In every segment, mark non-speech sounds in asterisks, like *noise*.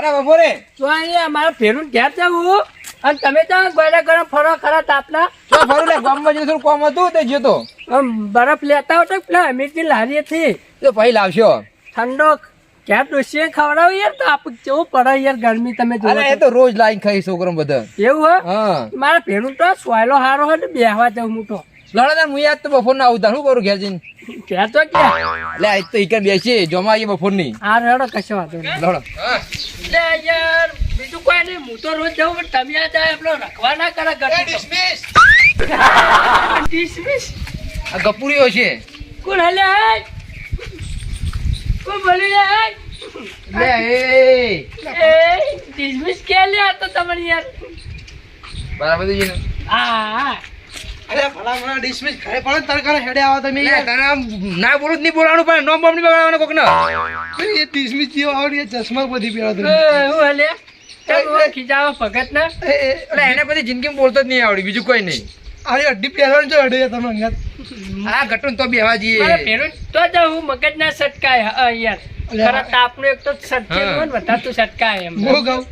અરે બપોરે તો અહીંયા મારા ફેરું ઘેર જવું અને તમે ત્યાં ગોયડા ગરમ ફરો ખરા તાપના. તો ફરું લે ગામમાં જઈને થોડું કોમ હતું તે જતો બરફ લેતા હો તો પેલા હતી તો ભાઈ લાવશો. ઠંડો ક્યાં ડોસીએ ખવડાવ યાર તો આપ કેવું પડે યાર ગરમી તમે જોવો અરે એ તો. તો રોજ લાઈન ખાઈ છોકરો બધા. એવું હે? હા. મારા ભેણું તો સોયલો હારો હોય ને બેહવા જવું મોટો લડો હું યાદ તો બપોર ના આવતા શું કરું ઘેર જઈને ક્યાં તો ક્યાં લે આજ તો ઈકન બેસી જમા આવીએ બપોરની આ રડો કશો વાંધો લડો. લે યાર બીજું કોઈ નહીં. હું તો રોજ જાઉં પણ તમે આ જાય આપણો રખવા ના કરે ગટી ડિસમિસ. આ ગપુરીઓ છે. કોણ હલે આય કોણ બોલી આય લે એ. એ ડિસમિસ કે લે આ તો તમને યાર. બરાબર છે ને? હા. અરે ભલા મને ડિસમિસ ઘરે પણ તારે ઘરે હેડે આવો તમે ના બોલું જ નહીં બોલાવાનું પણ નોમ બોમ નહીં બગાડવાનું કોક ને એ ડિસમિસ જેવો આવડી ચશ્મા બધી પહેરો તમે. એ, હું હલે? ભગત ના? એટલે એને પછી જિંદગીમાં બોલતો જ નહીં આવડી બીજું કોઈ નહીં. આરી અડ્ડી પહેરવાનું જો હેડે તમે અંગાત આ ઘટું તો બેહવા જઈએ ભેરું તો જ હું મગજ ના સટકાય હા યાર. ખરા તાપનું એક તો સટકેલું હોય ને વધારે સટકાય એમ. હું કહું?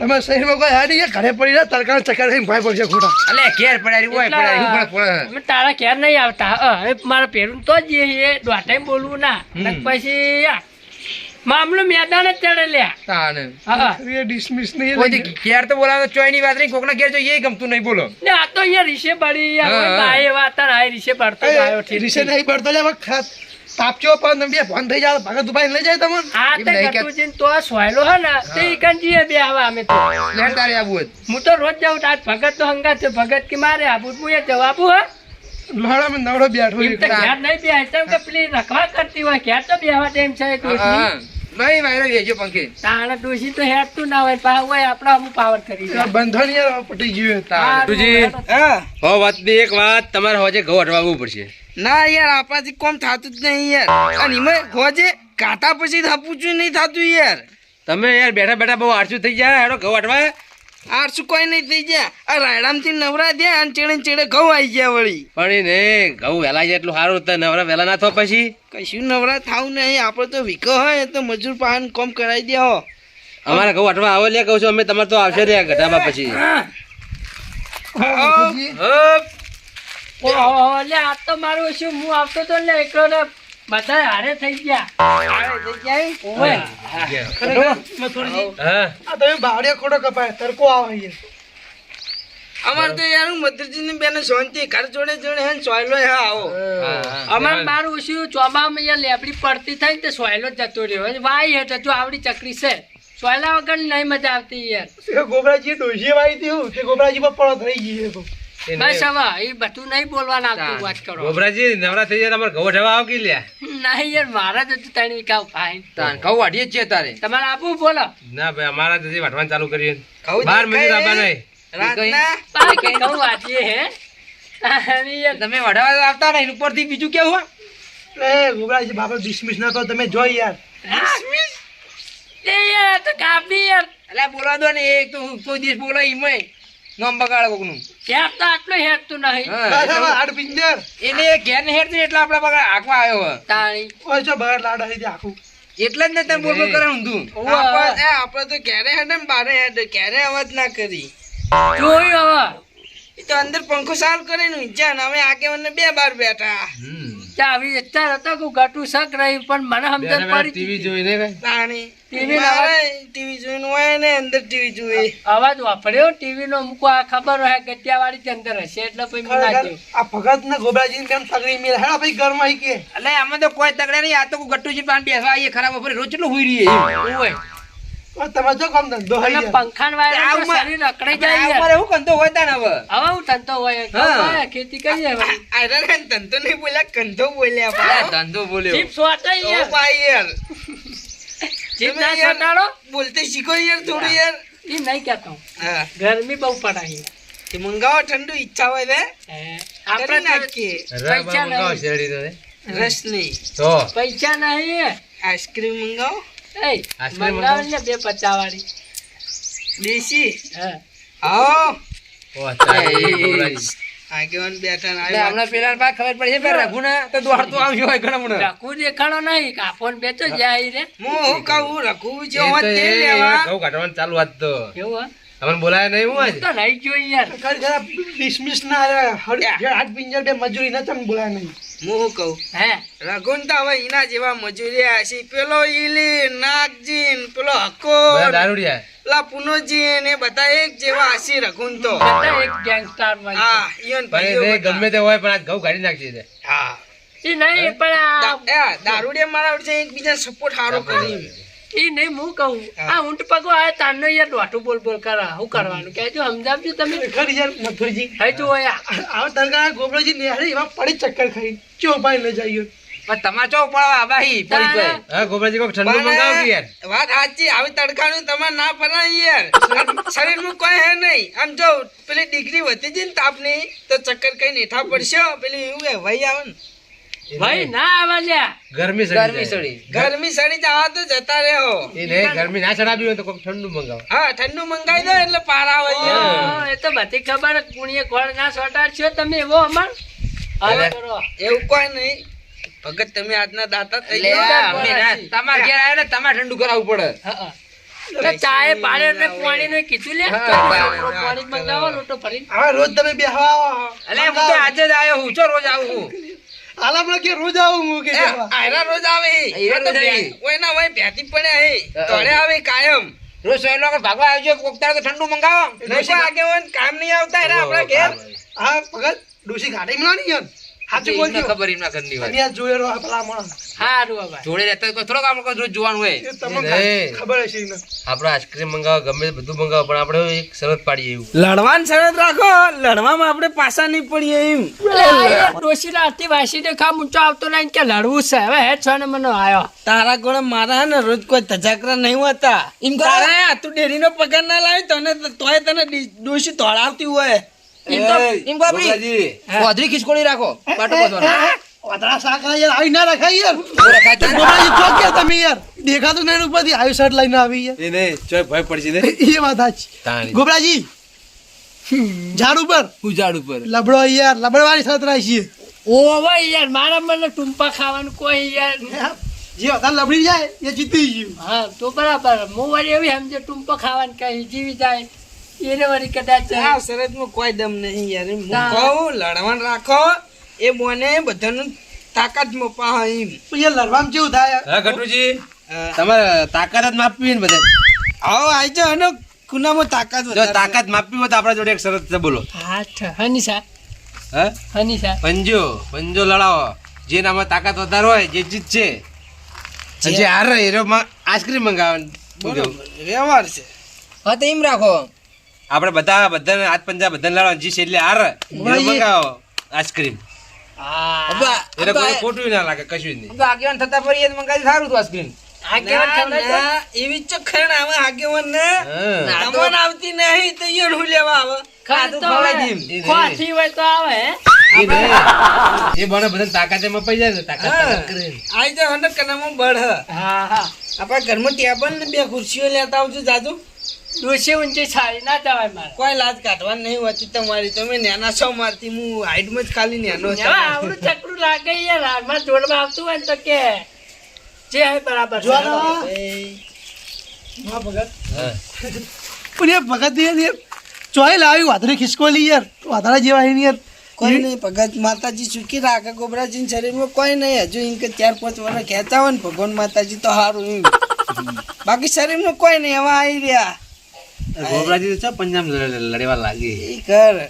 તમે શહેરમાં કોઈ હારી ગયા ઘરે પડી રહ્યા તરકાર ચક્કર થઈને ભાઈ પડશે ખોટા. અલે ઘેર પડારી હોય પડારી પડે. તારા ઘેર નહીં આવતા. હવે મારે પહેરું તો જ એ દોઢાઈ બોલવું ના. પછી મામલો મેદાન જ ચડે લ્યા તાને. હા એ ડિસમિસ નહીં કોઈ ઘેર તો બોલાવે ચોયની વાત નહીં કોકના ઘેર જો એ ગમતું નહીં બોલો. ને આ તો અહીંયા રીશે પડી વાત આ રીશે પડતો આવ્યો ઠીક રીસે નહીં પડતો લે ખાસ તાપચો પણ બે ફોન થઈ જાય ભગત ભાઈ લઈ જાય તમને? આ એમ તે ગટુજીન તો આ સોયલો હે ને તે ઈકન જીએ બે આવા અમે તો. લેર તારે આવું હું તો રોજ જાઉં તાર ભગત તો હંગા છે ભગત કે મારે આબુ હું એ જવાબુ હે. લોહડામાં નવડો બેઠો ઘેર નહીં બેહાય તેમ કે પેલી રખવા કરતી હોય ઘેર તો બેહવા ટાઈમ છે હા, હા. નહીં વાયરો વેચજો પંખી. તાણે ડોશી તો હેડતું ના હોય પા હોય આપણો અમુ પાવર કરી દે. બંધન યાર પટી ગયું તુજી. હેડો. હા હો. વાતની એક વાત તમારે હોજે ઘઉં અટવાવવું પડશે. ના યાર આપણાથી કોમ થાતું જ નહીં યાર. અને એમાં હોજે કાટા પછી થાપું છું નહીં થાતું યાર. તમે યાર બેઠા બેઠા બહુ આળસુ થઈ જાય હેડો ઘઉં અટવા આરસું કોઈ નહીં થઈ ગયા. આ રાયડામથી નવરા થયા અને ચેડે ને ચેડે ઘઉં આવી ગયા વળી. પણ ને ઘઉં વહેલા જાય એટલું સારું તો નવરા વહેલા ના થો પછી? કશું નવરા થાવ નહીં. આપણે તો વીકો હોય તો મજૂર પાન કોમ કરાવી દે હો. અમારે ઘઉં અટવા આવો લે કહું છું અમે તમારે તો આવશે રે ઘટામાં પછી. ઓહો, લે આ તો મારું શું હું આવતો તો ને એકલો ને બધા હારે થઈ ગયા. ઓવે. ખરેખર? મથુરજી, આ તમે બાવળિયા ખોટો કપાય તડકો આવે યાર તો યાર મધુરજી બેને શાંતિ ઘર જોડે જોડે હે સોયલો હે આવો. અમારે મારું શું ચોમામાં અહીંયા લેબડી પડતી થાય તે સોયલો જ જતો રહ્યો. વાય હે તો જો આવડી ચકરી છે. સોયલા વગર નહીં મજા આવતી યાર. ગોબરાજી ડોશીએ વાવી હતી તે ગોબરાજી પર પડો થઈ ગઈ તો. બસ હવે એ બધું નહીં બોલવાના આવતું વાત કરો. ગોબરાજી નવરા થઈ જાય તમારે ઘઉં અટવા આવો કે લ્યા. નહીં યાર મારા ફાઈન તાન જ તારે. તમારે આપવું બોલો. ના ભાઈ અમારા તો વાટવાનું ચાલુ કર્યું બાર દેખાય મિનિટ નહીં રાતના બાકી કહું હે? તમે વઢાવા આવતા નહીં ઉપરથી બીજું કેવું હોય? એ ગોબરાજી બાપા ડિસમિસ ના કરો તમે જોઈ યાર. એ યાર તો કાપી યાર. એટલે બોલવા દો ને એક તો કોઈ દિવસ બોલો ઈમય બગાડ કોક કોકનું. હેર તો આટલું હેરતું નહીં. હા, બસ હવે એટલે હાડ પિંજર. એને ઘેર ને એટલે આપડા બગાડ આખવા આવ્યો તાણી. ઓય છો બહાર લાડ આવી આખું. એટલે જ ને તમે બોલ બોલ કરે ઊંધું. આપણે તો ક્યારે હેડે ને બારે હેડે ક્યારે અવાજ ના કરી. જોયું હવે. એ તો અંદર પંખો સારું કરીને ઊંચા ને અમે આગેવાને બે બાર બેઠા. ત્યાં આવી અત્યારે હતો કે ગટું શક રહ્યું પણ મને સમજણ પડી ટીવી જોઈને તાણી. TV ટીવી જોઈને હોય ને અંદર ટીવી જોઈએ અવાજ વાપર્યો ટીવી નો મૂકો આ ખબર હોય ગટિયા વાળી અંદર હશે એટલે પછી. આ ભગત ને ગોબરાજી કેમ તગડી મેળ હેડા ભાઈ કે એટલે આમાં તો કોઈ તગડે નહીં આ તો ગટ્ટુજી પાન બેસવા આવીએ ખરાબ રોજ કેટલું હુઈ એમ. તમે જો કામ ધંધો હોય પંખાન વાળા શરીર જાય અમારે હોય તાન હવે હવે હું ધંધો હોય ખેતી કરીએ હવે. ધંધો નહીં બોલ્યા કંધો બોલ્યા ધંધો બોલ્યો યાર. ભાઈ યાર જીભ તમે ના યાર સ્વાટાડો? બોલતે શીખો યાર થોડું યાર. ઈ નહીં કહેતો. હું. ગરમી બહુ પડાય તે મંગાવો ઠંડુ ઈચ્છા હોય ને. હે. આપણે નાખીએ. પૈસા મંગાવો. શેરડીનો ને. રસ નહીં. તો. પૈસા નહીં. આઈસ્ક્રીમ મંગાવો. એ આઈસ્ક્રીમ ને બે પચાસ વાળી દેશી? હા. આવો. આગેવાન બેઠા ને હમણાં પેલા પાસે ખબર પડી છે કે રઘુને તો દોડતો આવજો હોય ઘણા મને રાખું દેખાડો નહીં કાફોન ને બેચો જાય રે. હું કહું લેવા. ઘઉં કાઢવાનું ચાલુ વાત તો કેવું અમને બોલાય નહીં હું આજ? તો નહીં ગયો યાર. ખરેખર ખરા ડિસમિસ ના હળ- આઠ પિંજર બે મજૂરી ન તમને બોલાય નહીં. હું શું કહું? હે? રઘુન તો હવે એના જેવા મજૂરી હશે પેલો ઈલી નાગજીન પેલો હકો દારૂડિયા. પેલા પુનોજીન એ બધા એક જેવા આસી રઘુન તો. બધા એક ગેંગસ્ટરમાં. હા ઈયન ભાઈ ગમે તે હોય પણ આ ઘઉં કાઢી નાખી દે હા. એ નહીં પણ આ દારૂડિયા મારા એકબીજા સપોર્ટ સારો કરી એ નહીં હું કહું. આ ઊંટ પગો આ તારનો યાર દોઢું બોલ બોલ કરે શું કરવાનું? કહેજો સમજાવજો તમે. ખરેખર યાર મથુરજી. હે જો યાર આવો તરકા ગોબરાજી નિહાળી એમાં પડી ચક્કર ખાઈ ચો પાઈ લઈ જઈએ પણ તમારે ચો પડવા આબાહી પડી ના, હા ગોબરાજી કોક ઠંડુ મંગાવો કે યાર? વાત સાચી આવી તડકાનું તમારે ના પરાય યાર. શરીરમાં કોઈ હે નહીં. આમ જો પેલી ડિગ્રી વધી જઈ ને તાપની તો ચક્કર કઈ નેઠા પડશે પેલી એવું હે વહી આવે ને. ભાઈ ના આવા લ્યા. ગરમી સડી ગરમી સડી. ગરમી સડી જવા તો જતા રહો. એ નહીં ગરમી ના ચડાવી હોય તો કોક ઠંડુ મંગાવો. હા ઠંડુ મંગાવી દો એટલે પારા હોય એ તો બધી ખબર કુણીએ કોળ ના સોટાડ છો તમે એવો અમાર. એવું કોઈ નહીં. ભગત તમે આજના દાતા થઈ ગયા. અમે ના- તમારે ઘેર આવ્યા ને તમારે ઠંડુ કરાવવું પડે. ચાય પાડે ને પાણી નું કીધું લે. પાણી. મંગાવો લોટો ભરીને. હવે રોજ તમે બેહવા આવો. હું તો આજે જ આવ્યો હું. ચો રોજ આવું હું. હાલ આપણે કે રોજ આવું હું કે આયરા રોજ આવે. રોજ આવે. ઓયના ઓય ભેટી પડ્યા હે તોડે આવે કાયમ. રોજ સોયલો આગળ ભાગવા આવજો કોક ઠંડુ મંગાવો. આગેવાન કામ નહીં આવતા એરા આપણા ઘેર. આ ભગત ડોશી ઘાટી મળવાની યાર. સાચું બોલજો. ખબર એમના ઘરની વાત. તમે આ જોયેલો આ સારું હવે. જોડે રહેતા હોય તો થોડોક રોજ જોવાનું હોય. તમને ખબર હશે એને. આપણે આઈસ્ક્રીમ મંગાવો ગમે બધું મંગાવો પણ આપણે એક શરત પાડીએ એવું. લડવાન શરત રાખો લડવામાં આપણે પાછા નહીં પડીએ એમ. ડોશી રાતથી વાસી ને ખા ઊંચો આવતો નહીં કે લડવું છે. હવે હે છો ને મને આયો. તારા ગોળે મારા ને રોજ કોઈ તજાકરા નહીં હોતા. એમ ડેરી તારા તું ડેરીનો પગાર ના લાવી તને તોય તને ડોશી તોડાવતી હોય. એમ તો એમ કહો આપણી ગોબરાજી, ગોધરી ખીચકોડી રાખો પાટો બાંધવાનો. વાદળા યાર આવી ના રખાય યાર. બહુ રખાય છે. ગોબરાજી તો કે તમે યાર. દેખાતું નહીં ઉપરથી આવી શર્ટ લઈને આવી યાર. એ નહીં ચોય ભય પડશે ને *laughs* એ વાત સાચી. ગોબરાજી ઝાડ ઉપર. ઉપર. લબડો યાર લબડવાની શરત રાખીએ. ઓવે યાર મારા મને ટૂંપા ખાવાનું કોઈ યાર જે વધારે લબડી જાય એ જીતી ગયું. હા તો બરાબર. હું વળી એવી સમજે ટુંપા ખાવાનું કઈ જીવી જાય. એને વળી કદાચ આ શરતમાં કોઈ દમ નહીં યાર. હું કહું લડવાન રાખો. એ બોને બધાનું તાકાત મપા એમ. લડવામાં કેવું થાય? હા ગટુજી તમારે તાકાત જ માપવી ને બધે આવો અને ખૂનામાં તાકાત જો તાકાત માપવી હોય તો આપણા જોડે એક શરત છે બોલો. હાથ. હનીસા હા? હનીસા પંજો. પંજો લડાવો. જે નામાં તાકાત વધારે હોય જે જીતશે જે હારે એનો આઈસ્ક્રીમ મંગાવે બરોબર. વ્યવહાર છે. હા તો એમ રાખો. આપણે બધા બધાને હાથ પંજા બધાને લાવવા જે છે એટલે આર મંગાવો આઈસ્ક્રીમ. એટલે કોઈ ખોટું ના લાગે કશું જ નહીં આગેવાન થતા ફરી મંગાવી સારું હતું આઈસ્ક્રીમ? એવી ચખણ આવે આગેવાન ને હા. આવતી નહીં તો ઈયોને હું લેવા આવે. ખાતું તો ખવડાવી હવે. દઈમ. ખોથી હોય તો આવે એ બને બધાને તાકાતે મપાઈ જાય ને તાકાત. આઈ અને કનામાં બળ હ. હા હા. આપણા ઘરમાં ટેબલ ને બે ખુરશીઓ લેતા આવજો જાજુ. ડોસી ઊંચી છાળી ના જવાય મારે. કોઈ લાજ કાઢવાની નહીં હોતી તમારી. તમે નાના છો મારતી હું હાઈટમાં જ ખાલી નાનો છું. આવડું ચકડું લાગે યાર. હાલમાં જોડમાં આવતું હોય ને તો કે. જે હે બરાબર જો. હા ભગત. પણ એ ભગત યાર યાર ચોય લાવી વાદળી ખિસકોલી યાર. વાદળા જેવા એની યાર. કોઈ નહીં ભગત માતાજી સુખી રાખે. ગોબરાજીના શરીરમાં કોઈ નહીં. હજુ એમ કે ચાર પાંચ વર્ષ ખેંચા હોય ને ભગવાન માતાજી તો સારું એમ. બાકી શરીરમાં કોઈ નહીં. હવે આવી રહ્યા. ગોબરાજી તો ચા પંજાબ લડેવા લાગી. એ કર.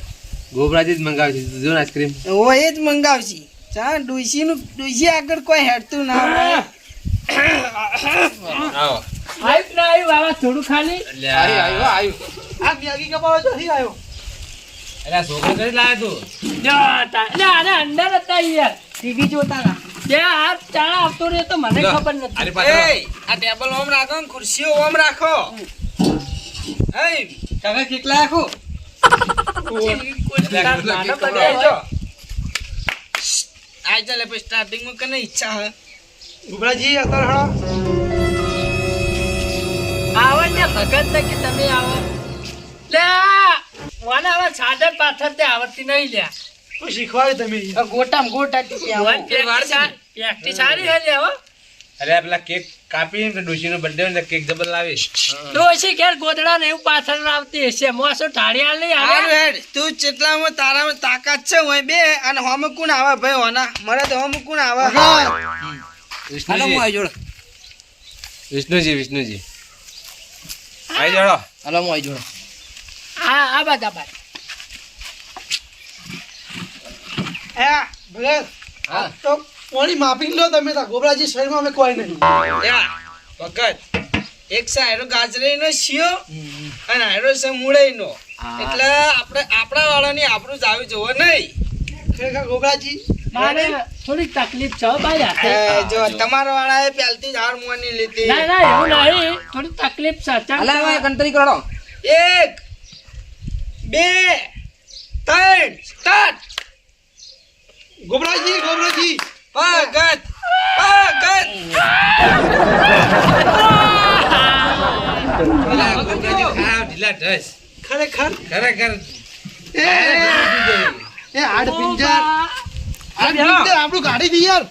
ગોબરાજી જ મંગાવશે જો આઈસ્ક્રીમ. ઓ એ જ મંગાવશે. ચા ડુસી નું ડુસી આગળ કોઈ હેડતું ના હોય. આવો. આવ્યું ના આવ્યું બાબા થોડું ખાલી. એટલે આવ્યું, આવ્યું, આ- મેગી કપાવા ચોથી આવ્યો એટલે આ છોકરો કઈ લાવ્યો તું. જો તા- ના આને અંદર હતા યાર. ટીવી જોતા ના ત્યાં આ ચાણા આવતો રહ્યો તો મને ખબર નથી. એ આ ટેબલ ઓમ રાખો ને ખુરશીઓ ઓમ રાખો. એ કેટલા આખો? તાર નાનો કેક બધા જો હોય. આ ચાલે પછી સ્ટાર્ટિંગમાં કને ઈચ્છા હે ગોબરાજી અત્યારે હળો. આવો ને ભગત ને કે તમે આવો. લે આ, મને હવે સાદર પાછળ તે આવડતી નહીં લ્યા. તો શીખવાડે તમે. ગોટામ ગોટા પ્રેક્ટિસ સારી છે લે હો. અરે પેલા કેક કાપી ડોશીનો બર્થડે ને કેક જબર લાવી ડોશી ઘેર ગોદડા ને એવું પાછળ આવતી હશે. મોસો ઢાળિયા લઈ આવે? હેડ તું ચેટલામાં તારામાં તાકાત છે હોય બે અને હોમે કોણ આવે ભાઈ હોના મને તો હોમે કોણ આવે ભગત હાલો હું વિષ્ણુજી વિષ્ણુજી. વિષ્ણુજી આવી જોડો. હાલો હું આવી જોડે. હા આ બાદ આ બાદ એ ભગત હા. તો કોની માફી લો તમે તા ગોબરાજી શહેરમાં અમે કોઈ નહીં. યા ભગત એક છે હાયરો ગાજરીનો શિયો અને હાયરો છે મુળઈનો. એટલે આપણે આપણા વાળાની આપણું જ આવી જોવો નહીં. ખરેખર ગોબરાજી? મારે થોડીક તકલીફ છે ભાઈ હાથે. એ જો તમારા વાળાએ પહેલથી જ હાર મોની લીધી. ના ના એવું નહીં. થોડી તકલીફ છે ચાલ હવે ગણતરી કરો એક બે ત્રણ સ્ટાર્ટ. ગોબરાજી ગોબરાજી. ભગત ભગત ખરેખર? ખરેખર. એ એ પિંજર. હાડ પિંજર આપણું ગાડી દી યાર.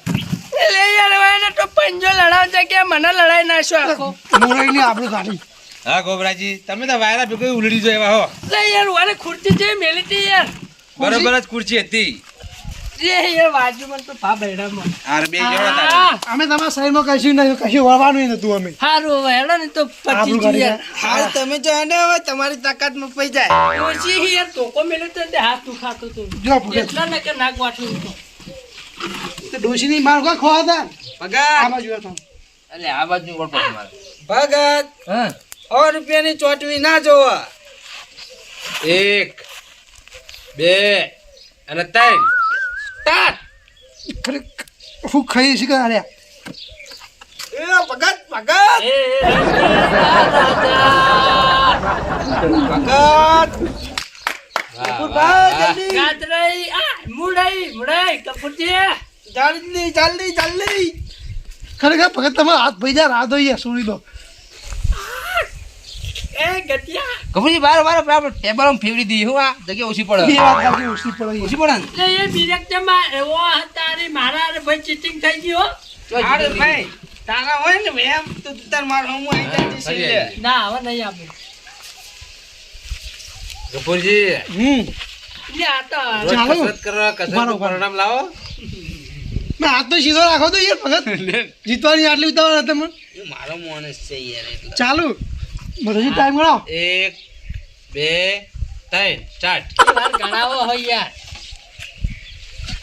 લે યાર તો પંજો લડાવશે કે મને લડાઈ નાખશો આખો. મોરાઈ ની આપણું ગાડી. હા ગોબરાજી તમે તો વાયરા ભેગો ઉલડી જો એવા હો. લે યાર વારે ખુરચી છે મેલી યાર. બરોબર જ ખુરશી હતી. અમે તમારા શરીરમાં કશું નહીં કશું વળવાનું નતું અમે. હારું હેડો ને તો પચી આપણું ગયું ગાડી યાર હાલ તમે જો ને હવે તમારી તાકાતમાં જાય. ડોશી યાર ટોકો મેલ્યો તો હાથ દુખાતો તો. જો ભગત એટલા ને કે નાક વાઠું તો. તે ડોશીની માર કોઈ ખોવા હતા? આ ભગત બાજુ હતા. એટલે આ બાજુ કોણ પડે ભગત. હા. સો રૂપિયાની ચોટવી ના જોવા. એક બે અને ત્રણ. ખરેખર હું ખાઈ શીખા અરે એ ભગત ભગત! ભગત! જલ્દી. જલ્દી જલ્દી જલ્દી. ખરેખર ભગત તમે હાથ ભાઈ જા રાહ દો સુરી દો. ગભરી બાર બાર આપણે ટેબલ ફેવરી દઈએ હું આ જગ્યા ઓછી પડે. ઓછી પડે. ઓછી પડે એ લે એ ડિરેક્ટરમાં એવો તારી મારા અરે ભાઈ ચીટિંગ થઈ ગયો અરે ભાઈ તારા હોય ને એમ તો તાર માર હું આવી જાય છે ના હવે નહીં આપું. કપૂરજી હમ. લે આ તો ચાલો. કસરત કરવા કસરત. પરિણામ લાવો. ના હાથ તો સીધો રાખો તો યાર ભગત. *laughs* જીતવાની આટલી ઉતાવળ હતા મને મારો માણસ છે યાર ચાલુ. બધો ટાઈમ ગણાવો. એક બે ત્રણ સ્ટાર્ટ ગણાવો હોય યાર.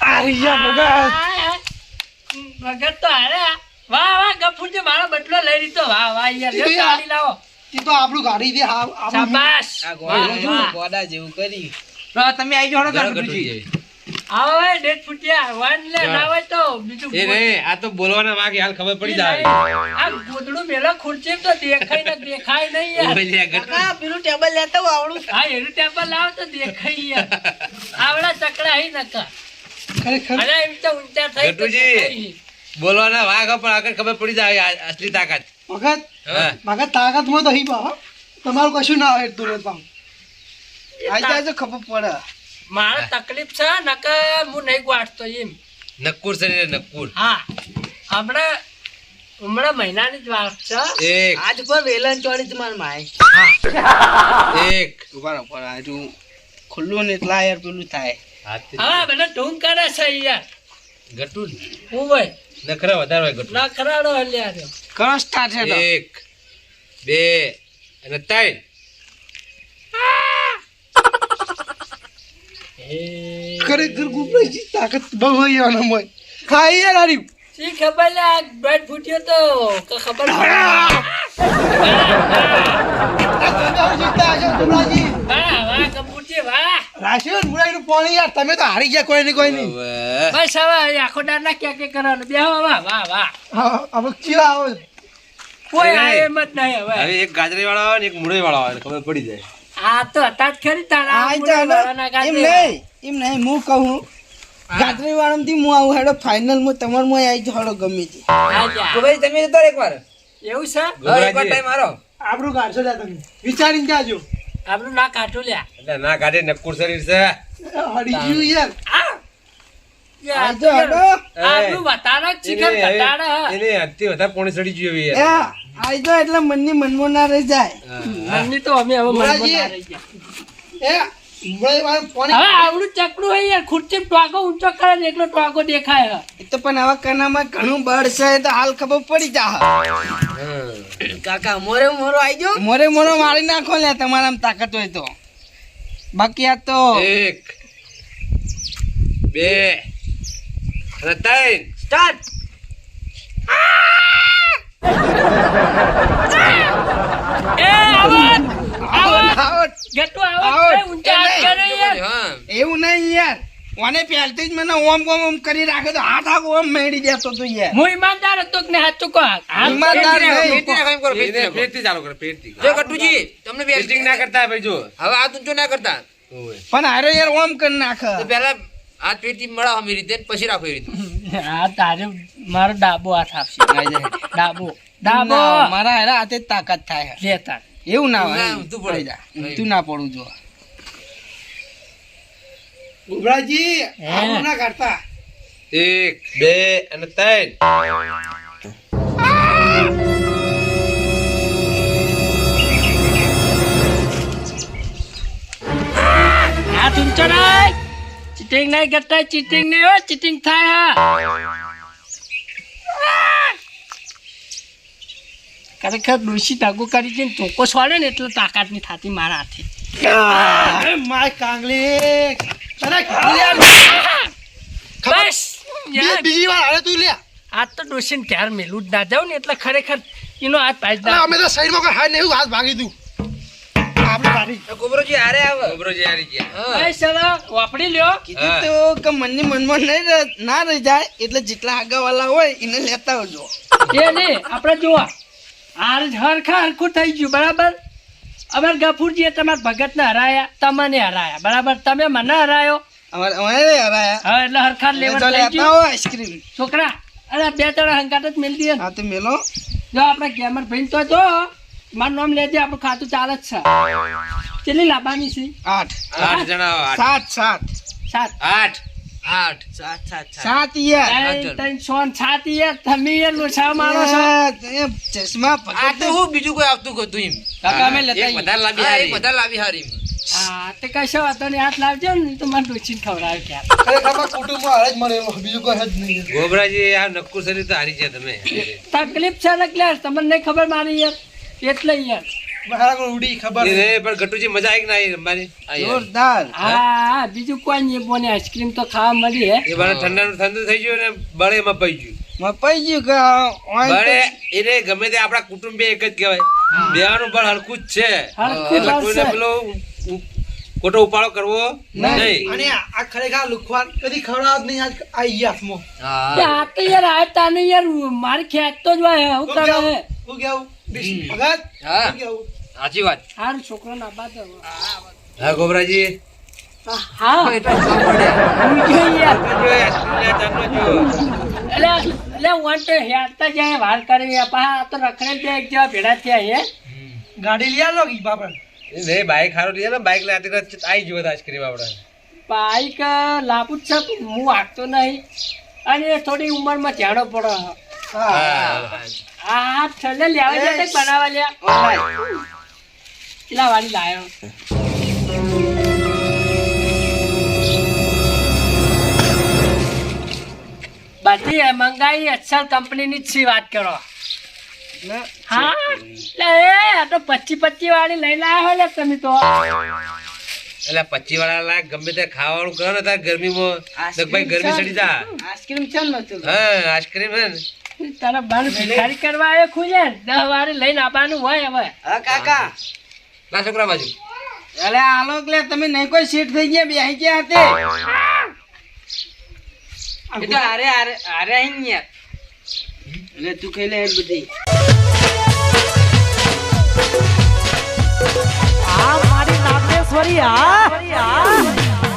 આ રીયા ભગત. ભગત તો હારે વાહ વાહ ગફુરજી મારો બદલો લઈ લીધો. વાહ વાહ યાર. લે લાવો. તો આપણું ગાડી દે હા શાબાશ. આ ગોડા ગોડા જેવું કરી તમે આવી કાઢુજી ગટુજી. આવો એ ડેટ ફૂટ્યા. વન લે ના હોય તો બીજું એ આ તો બોલવાના વાગે હાલ ખબર પડી જાય. આ ગોદડું મેલો ખુરચી તો દેખાય ને દેખાય નહીં યાર. ઓલે ગટુ. પેલું ટેબલ લેતા આવડું. હા એનું ટેબલ લાવ તો દેખાય યાર. આવડા ચકડા હી નકા. ખરેખર? અરે એમ તો ઊંચા થઈ તો ગટુજી. બોલવાના વાઘ પણ આગળ ખબર પડી જાય અસલી તાકાત. વખત હા. તાકાતમાં તો હી બા તમારું કશું ના હોય તુરંત પામ આઈ ખબર પડે. મારે તકલીફ છે નકા હું નહીં ગોઠતો એમ. નક્કુર ને નક્કુર. હા. હમણાં હમણાં મહિનાની જ વાત છે. એક. આજ પર વેલણ ચોરી જ માર માય. એક. ઊભા ઉપર પર આ તું ખુલ્લું ને એટલા યાર પેલું થાય. હા બધા ઢૂંગ કરે છે યાર. ગટુલ. હું ભાઈ નખરા વધારે હોય ગટુલ. નખરાડો ખરાડો હલ્યા રહ્યો સ્ટાર્ટ છે એક બે અને ત્રણ. ખરેખર ગુપરાજી તાકાત બહુ હોય એના મોય. ખાઈ યાર હારી શી ખબર લે આ બેટ ફૂટ્યો તો કે ખબર પાણી યાર તમે તો હારી ગયા કોઈ નહીં કોઈ નહીં બસ હવે આખો દાર ના ક્યાં ક્યાં કરવાનું? બે વાહ વાહ વાહ. હા હવે ચીવા આવો. કોઈ અરે. આ એમ જ નહીં હવે. એક ગાજરી વાળા આવે ને એક મુળઈ વાળા આવે ખબર પડી જાય. આ તો હતા જ ખરી તારા એમ નહીં એમ નહીં હું કહું ગાદરી વાળમથી હું આવું હેડો ફાઇનલમાં તમારમાં આવી જાડો ગમે તે. તો ભાઈ તમે જતો એક એકવાર. એવું છે? હા, એકવાર ટાઈમ મારો આપણું કાઢશો લ્યા તમે. વિચારીને જાજો. આપણું ના કાઢું લ્યા. એટલે ના કાઢે નક્કુર શરીર છે. હડી ગયું હેડો. જ હે. યાર. આજો એટલે મનની મનમાં ના રહી જાય. મનની તો અમે હવે મનમાં ભોળાજી. ના રહી ગયા. એ ઉમરાઈ વાળા પાણી હવે આવડું ચકડું હોય યાર ખુરચી ટોકો ઊંચો કરે ને એકલો ટોકો દેખાય એ તો પણ આવા કનામાં ઘણું બળ છે તો હાલ ખબર પડી જા કાકા મોરે મોરો આવી ગયો? મોરે મોરો મારી નાખો લે તમારા તાકાત હોય તો. બાકી આ તો એક બે અને સ્ટાર્ટ એ આવત આવત ગટુ આવત આવત. ઊંચા કરે યાર. એવું નહીં યાર મને પહેલથી જ મને ઓમ ઓમ ઓમ કરી રાખે તો હાથ આખો ઓમ મેળી જતો તો યાર હું ઈમાનદાર હતો કે ને સાચું કહો હાથ ઈમાનદાર નહીં. ચાલુ કરો ફેરથી જો કટુજી તમને બે ના કરતા ભાઈ જો હવે આ ઊંચો ના કરતા પણ અરે યાર ઓમ કરી નાખ તો પહેલા હાથ પેટી મળા અમે રીતે પછી રાખો એ રીતે. આ તારે મારો ડાબો હાથ આપશે. ડાબો. ડાબો. મારા હારે હાથે તાકાત થાય લે તાર એવું ના હોય. ના, પડી. જા. તું ના પડવું જો ઉભરાજી ના કરતા એક બે અને ત્રણ. આ ઊંચો રાખ ચીટિંગ નહીં કરતા ચીટિંગ નહીં હોય ચીટિંગ થાય હા. ખરેખર ડોશી ટાગુ કરી છે ને ચોખ્ખો સોડે ને એટલે તાકાતની થતી મારા હાથે. માય કાંગલી. બસ બીજી વાર આવે તું લે આ તો ડોશીને ક્યારે મેલું જ ના જાવ ને એટલે ખરેખર એનો હાથ પાડી અમે તો શરીરમાં હાથ નહીં હાથ ભાગી તું આપણે ભારી ગોબરોજી હારે આવે. ગોબરોજી હારી ગયા. ભાઈ ચલો વાપરી લ્યો. કીધું તો કે મનની મનમાં નહીં ના રહી જાય એટલે જેટલા આગળવાળા હોય એને લેતા આવજો. એ ને આપણે જોવા. હાર હરખા હરખું થઈ ગયું બરાબર? અમાર ગફુરજીએ તમારા ભગતને હરાયા તમને હરાયા બરાબર? તમે મને હરાયો. અમારે હરાયા. હવે એટલે હરખા લેતા ગયું. આઈસ્ક્રીમ. છોકરા અરે બે ત્રણ હંકાટ જ મેળ દે હા તો મેલો. જો આપણે ગેમર ભાઈ તો જો. મારું નામ લેજે આપણું ખાતું ચાલે જ છે. કેટલી લાવવાની છે? આઠ. આઠ જણા સાત સાત. સાત. આઠ. આઠ. સાત સાત સાત. યાર ત્રણ ત્રણ સાત યાર તમે યાર લોછા મારો છો. એ ચશ્મા આ તો હું બીજું કોઈ આવતું હતું એમ? કાકા અમે એક હારી. બધા લાવી હારી. હા તે કશો વાતો નહીં. હાથ લાવજો ને તો મારે ડોચીને ખવડાવે ક્યાં કુટુંબમાં હારે જ બીજું કોઈ જ નહીં. ગોબરાજી આ નક્કુ શરીર તો હારી છે તમે. તકલીફ છે ને તમને નહીં ખબર મારી યાર એટલે યાર ઉડી ખબર રે, પણ ગટુજી મજા આવી કે ના રમવાની જોરદાર. હા હા બીજું કોઈ નહીં બોને આઈસ્ક્રીમ તો ખાવા મળી હે. એ બાને ઠંડાનું ઠંડુ થઈ ગયું ને બળે એમાં પઈ ગયું. મપાઈ ગયું કે બળે એને ગમે તે આપણા કુટુંબ એક જ કહેવાય. બેવાનું બળ હલકું જ છે. પેલો ખોટો ઉપાડો કરવો નહીં. અને આ ખરેખર લુખવાન કદી ખવડાવત જ નહીં આજ આ ઈ હાથમાં આ તો યાર આ તાને યાર મારી ખેંચતો જ હોય હું કરે? કેવું? ભગત હા. સાચી વાત. હાર છોકરો ના બાદ હા ગોબરાજી. હા. એટલે એટલે જાય વાર કરી પા તો રખડેલ બે એક જેવા ભેડા થયા હે ગાડી લઈ આલો ઈ બાપા નહીં બાઈક હારું લઈએ ને બાઈક લેતી આવી ગયો આઈસ્ક્રીમ આપણે બાઈક લાવવું જ છે હું વાગતો નહીં. અને થોડી ઉંમરમાં ચાડો પડો. આ છેલ્લે લેવા જતા બનાવવા લ્યા. કેટલા વાળી લાયો. બધી મંગાઈ અચ્છા કંપનીની જ છી વાત કરો. હા એ તો પચી પચી વાળી લઈ આવ્યા હોય લે તમે તો. એટલે પચી વાળા લાયક ગમે તે ખાવાનું કરો ને તાર ગરમીમાં. ભાઈ ગરમી સડી જા. આઈસ્ક્રીમ છે ને હા આઈસ્ક્રીમ હે તારા બાર ભિખારી કરવા આવ્યો ખુલે દસ વારે લઈને આવવાનું હોય હવે. હા કાકા. ના છોકરા બાજુ. અલે આલોક લે તમે નહીં કોઈ સીટ થઈ ગયા બેહી ગયા હાથે. એ તો હારે હારે હારે આઈ ને યાર એટલે તું ખાઈ લે બધી. આ મારી નાગેશ્વરી હા.